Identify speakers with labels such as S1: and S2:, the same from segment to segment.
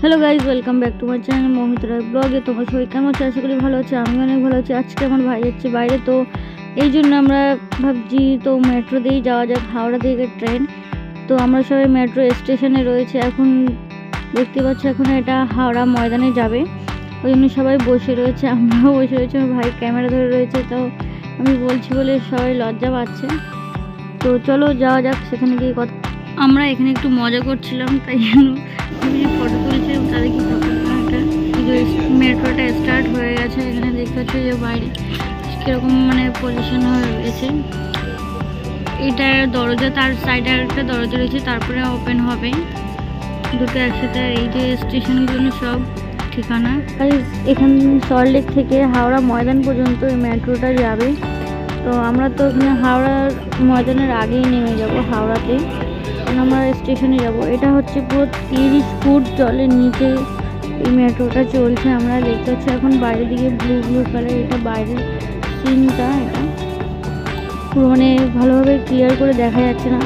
S1: Hello guys welcome back to my channel Moumit Roy ব্লগে তোমার সবাই কেমন আছে? আশা করি ভালো আছে আমি অনেক ভালো আছি। আজকে আমার ভাই যাচ্ছে বাইরে, তো এই জন্য আমরা ভাবছি, তো মেট্রো দিয়েই যাওয়া যাক, হাওড়া থেকে ট্রেন তো আমরা সবাই মেট্রো স্টেশনে রয়েছে। এখন দেখতে পাচ্ছি, এখন এটা হাওড়া ময়দানে যাবে। ওই জন্য সবাই বসে রয়েছে, আমরাও বসে রয়েছি, আমার ভাই ক্যামেরা ধরে রয়েছে, তো আমি বলছি বলে সবাই লজ্জা পাচ্ছে। তো চলো যাওয়া যাক, সেখানে গিয়ে কথা আমরা এখানে একটু মজা করছিলাম, তাই জন্য ফটো তুলছিলাম তাদের কি মেট্রোটা স্টার্ট হয়ে গেছে। এখানে দেখতে পাচ্ছি যে বাইরে কীরকম মানে পজিশন হয়ে রয়েছে। এটা দরজা, তার সাইডে একটা দরজা রয়েছে, তারপরে ওপেন হবে। দুটো একসাথে এই যে স্টেশনগুলো সব ঠিকানা। এখান সল্টলেক থেকে হাওড়া ময়দান পর্যন্ত এই মেট্রোটা যাবে। তো আমরা তো হাওড়ার ময়দানের আগেই নেমে যাব হাওড়াতে আমরা স্টেশনে যাব। এটা হচ্ছে পুরো তিরিশ ফুট জলের নিচে এই মেট্রোটা চলছে। আমরা দেখতে পাচ্ছি এখন বাইরের দিকে ব্লু ব্লু কালার এটা বাইরের সিনটা এটা। পুরো মানে ভালোভাবে ক্লিয়ার করে দেখা যাচ্ছে না।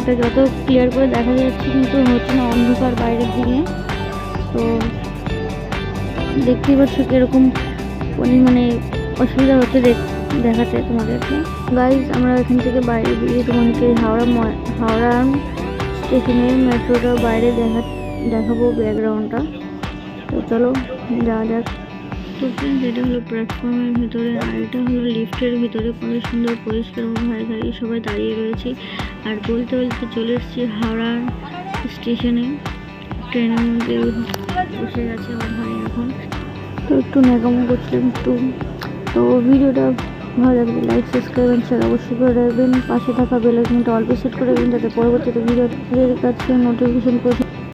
S1: এটা যত ক্লিয়ার করে দেখা যাচ্ছে কিন্তু হচ্ছে না অন্ধকার বাইরের দিকে। তো দেখতেই পাচ্ছ কীরকম মানে অসুবিধা হচ্ছে দেখ দেখাতে তোমাদেরকে। গাইজ আমরা এখান থেকে বাইরে বেরিয়ে তোমাদেরকে হাওড়া হাওড়া স্টেশনের মেট্রোটা বাইরে দেখা দেখাবো ব্যাকগ্রাউন্ডটা। তো চলো, যাওয়া যাক। ফ্রেন্ডস এটা হলো প্ল্যাটফর্মের ভিতরে, আর এটা হলো লিফটের ভিতরে। কত সুন্দর, পরিষ্কার ভাই গাড়ি সবাই দাঁড়িয়ে রয়েছে। আর বলতে বলতে চলে এসেছি হাওড়া স্টেশনে। ট্রেনের মধ্যে বসে গেছে আমার ভাই এখন। তো একটু ন্যাকামো করছিলাম একটু। তো ভিডিওটা ভালো লাগবে লাইক সাবস্ক্রাইব অ্যান্ড শেয়ার অবশ্যই করে রাখবেন। পাশে থাকা বেলাইকনটা অল্প সেট করে দেবেন যাতে পরবর্তীতে ভিডিওর কাছে নোটিফিকেশন পৌঁছে